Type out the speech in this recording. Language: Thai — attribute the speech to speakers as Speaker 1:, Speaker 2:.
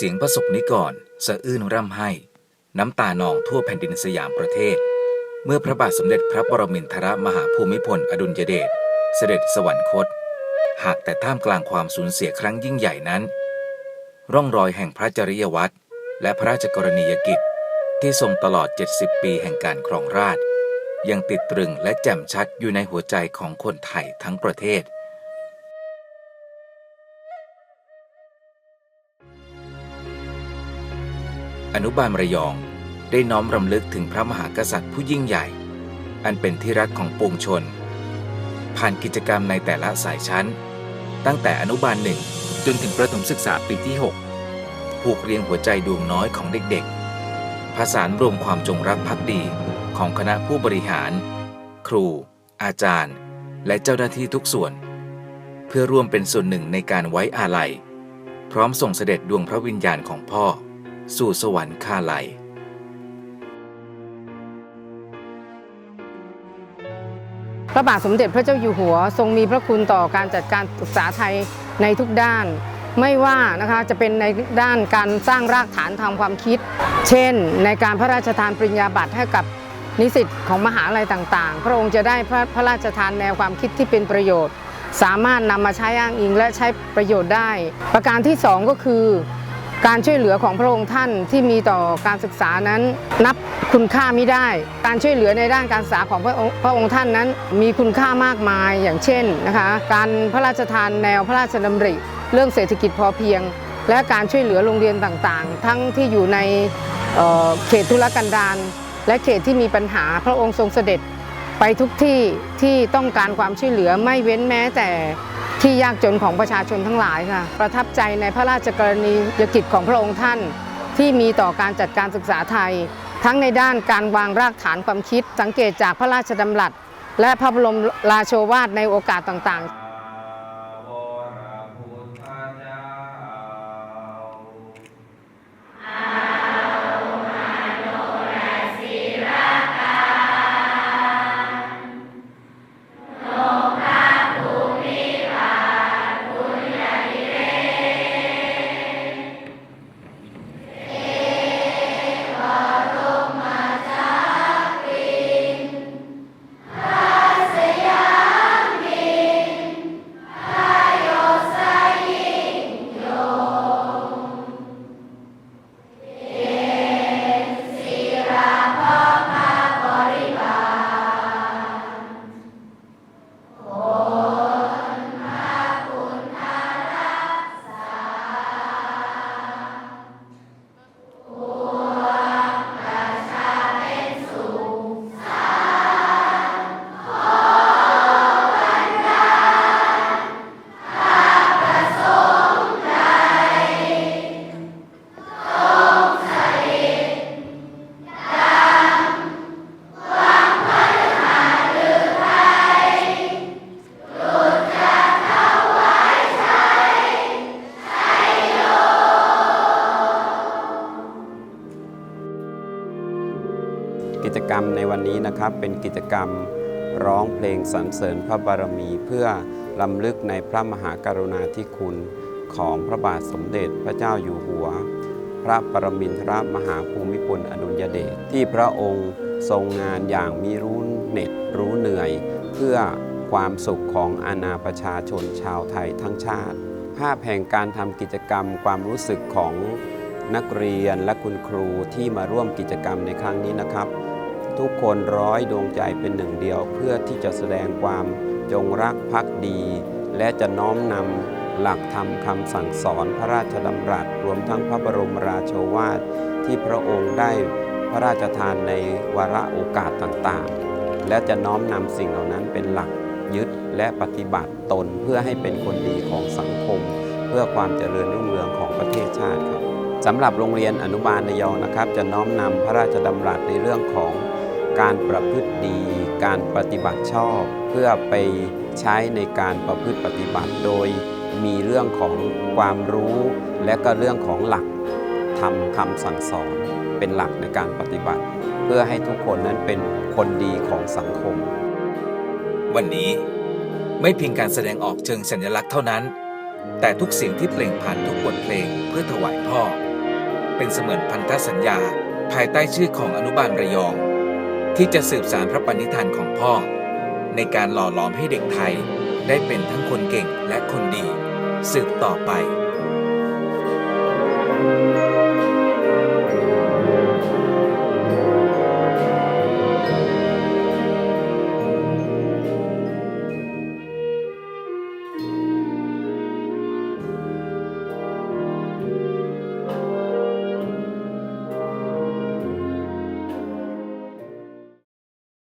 Speaker 1: เสียงประสบนิกรสะอื้นร่ำไห้ น้ำตานองทั่วแผ่นดินสยามประเทศ เมื่อพระบาทสมเด็จพระปรมินทรมหาภูมิพลอดุลยเดชเสด็จสวรรคต หากแต่ท่ามกลางความสูญเสียครั้งยิ่งใหญ่นั้น ร่องรอยแห่งพระจริยวัตรและพระราชกรณียกิจ ที่ทรงตลอด 70 ปีแห่งการครองราชย์ยังติดตรึงและแจ่มชัดอยู่ในหัวใจของคนไทยทั้งประเทศ อนุบาลระยองได้น้อมรำลึกถึงพระมหากษัตริย์ผู้ยิ่งใหญ่ อันเป็นที่รักของปวงชน ผ่านกิจกรรมในแต่ละสายชั้น ตั้งแต่อนุบาลหนึ่งจนถึงประถมศึกษาปีที่ 6 ผูกเรียงหัวใจดวงน้อยของเด็กๆ ผสานรวมความจงรักภักดีของคณะผู้บริหาร ครู อาจารย์ และเจ้าหน้าที่ทุกส่วน เพื่อร่วมเป็นส่วนหนึ่งในการไว้อาลัย พร้อมส่งเสด็จดวงพระวิญญาณของพ่อ สู่สวรรค์คาลัย
Speaker 2: พระบาทสมเด็จพระเจ้าอยู่หัว ทรงมีพระคุณต่อการจัดการศึกษาไทยในทุกด้าน ไม่ว่านะคะจะเป็นในด้านการสร้างรากฐานทางความคิด เช่น ในการพระราชทานปริญญาบัตรให้กับนิสิตของมหาลัยต่าง ๆ พระองค์จะได้พระพระราชทานแนวความคิดที่เป็นประโยชน์ สามารถนำมาใช้อ้างอิงและใช้ประโยชน์ได้ ประการที่สองก็คือ การช่วยเหลือของพระองค์ท่านที่มีต่อการศึกษานั้น นับคุณค่าไม่ได้ การช่วยเหลือในด้านการศึกษาของพระองค์พระองค์ท่านนั้น มีคุณค่ามากมายอย่างเช่นนะคะการพระราชทานแนวพระราชดำริ เรื่องเศรษฐกิจพอเพียง และการช่วยเหลือโรงเรียนต่างๆ ทั้งที่อยู่ในเเขตธุรกันดารและเขตที่มีปัญหาพระองค์ทรงเสด็จไปทุกที่ที่ต้องการความช่วยเหลือไม่เว้นแม้แต่ ที่ยากจนของประชาชนทั้งหลายค่ะ ประทับใจในพระราชกรณียกิจของพระองค์ท่าน ที่มีต่อการจัดการศึกษาไทย ทั้งในด้านการวางรากฐานความคิด สังเกตจากพระราชดำรัส และพระบรมราโชวาทในโอกาสต่างๆ
Speaker 3: ในวันนี้นะครับเป็นกิจกรรมร้องเพลงสรรเสริญพระบารมี เพื่อลำลึกในพระมหากรุณาธิคุณของพระบาทสมเด็จพระเจ้าอยู่หัว พระปรมินทรมหาภูมิพลอดุลยเดชที่พระองค์ทรงงานอย่างมีรู้เหน็ดรู้เหนื่อย เพื่อความสุขของอาณาประชาชนชาวไทยทั้งชาติ ภาพแห่งการทำกิจกรรมความรู้สึกของนักเรียนและคุณครูที่มาร่วมกิจกรรมในครั้งนี้นะครับ ทุกคนร้อยดวงใจเป็นหนึ่งเดียว เพื่อที่จะแสดงความจงรักภักดี และจะน้อมนำหลักธรรมคำสั่งสอนพระราชดำรัสรวมทั้งพระบรมราโชวาทที่พระองค์ได้พระราชทานในวาระโอกาสต่างๆ และจะน้อมนำสิ่งเหล่านั้นเป็นหลักยึดและปฏิบัติตนเพื่อให้เป็นคนดีของสังคม เพื่อความเจริญรุ่งเรืองของประเทศชาติครับสำหรับโรงเรียนอนุบาลนยองนะครับ จะน้อมนำพระราชดำรัสในเรื่องของ การประพฤติดี การปฏิบัติชอบ เพื่อไปใช้ในการประพฤติปฏิบัติโดย มีเรื่องของความรู้ และก็เรื่องของหลักทำคำสั่งสอนเป็นหลักในการปฏิบัติ เพื่อให้ทุกคนนั้นเป็นคนดีของสังคม
Speaker 1: วันนี้ไม่เพียงการแสดงออกเชิงสัญลักษณ์เท่านั้น แต่ทุกเสียงที่เปล่งผ่านทุกบทเพลงเพื่อถวายพ่อ เป็นเสมือนพันธสัญญา ภายใต้ชื่อของอนุบาลระยอง ที่จะสืบสารพระปณิธานของพ่อ ในการหล่อหลอมให้เด็กไทยได้เป็นทั้งคนเก่งและคนดี สืบต่อไป